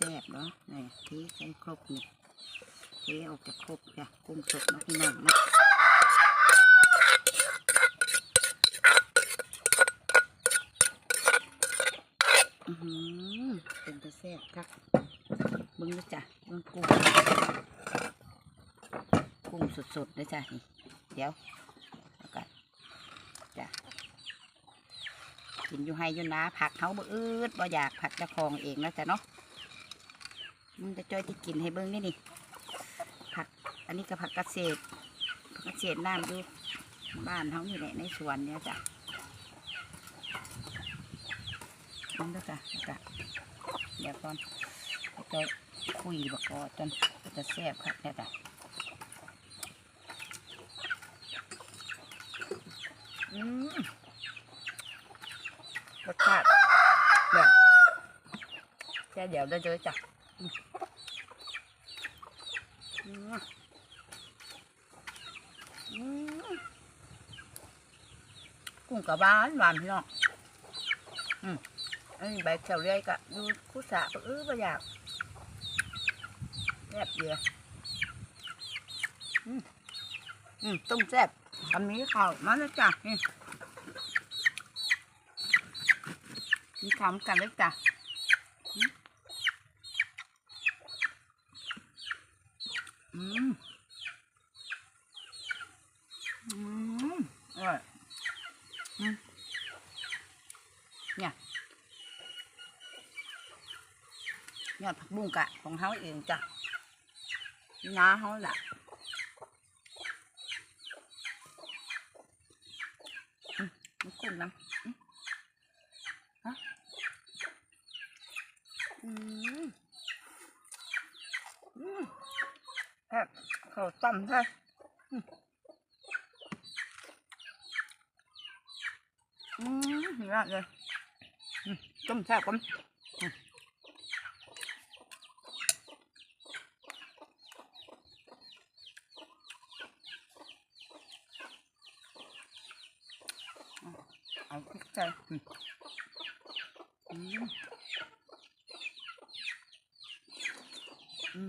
แซ่บเนาะนี่ที่ใช้ครบนี่เทออกจากครบจ้ะกุ้งสดนาะพี่น้องนะอือหือเป็นตะแซ่บคักเบิ้งนะจ้ะเบิ้งกุ้งกุ้งสดๆเลยจ้ะนี่เดี๋ยวแล้วก็จ้ะกินอยู่ให้อยู่นะผักเขาบ่อืดบ่อยากผักจะคลองเองแล้วจ้ะเนาะ มันจะจ้อยที่กินให้เบิ้งนี่นี่ผัก อันนี้ก็ผักเกษตรผักเกษตรน้ำอยู่บ้านเขานี่แหละในสวนเนี่ยจ้ะมันก็จ้ะแล้วก็เดี๋ยวก่อนจะคุยบอกก่อนจนจะแซ่บครับเนี่ยจ้ะอืมรสชาติแบบแค่เดี๋ยวได้เจอจ้ะ กุ้งกับบ้านหวานพี่น้องอืมอันนี้ใบแถวเรียกะดูคุสะเออประหยัดแซ่บเยอะอืมอืมต้มแซ่บอันนี้ข้าวมาแล้วจ้ะนี่มีคำกันเลยจ้ะ อืมอืมอร่อยอืมเนี่ยยอดผักบุ้งกะของเขาเองจ้ะน้าเขาแหละมันกุ้งน้ำอืมฮะอืมอืม แค่เขาวต้มใช่อืมอื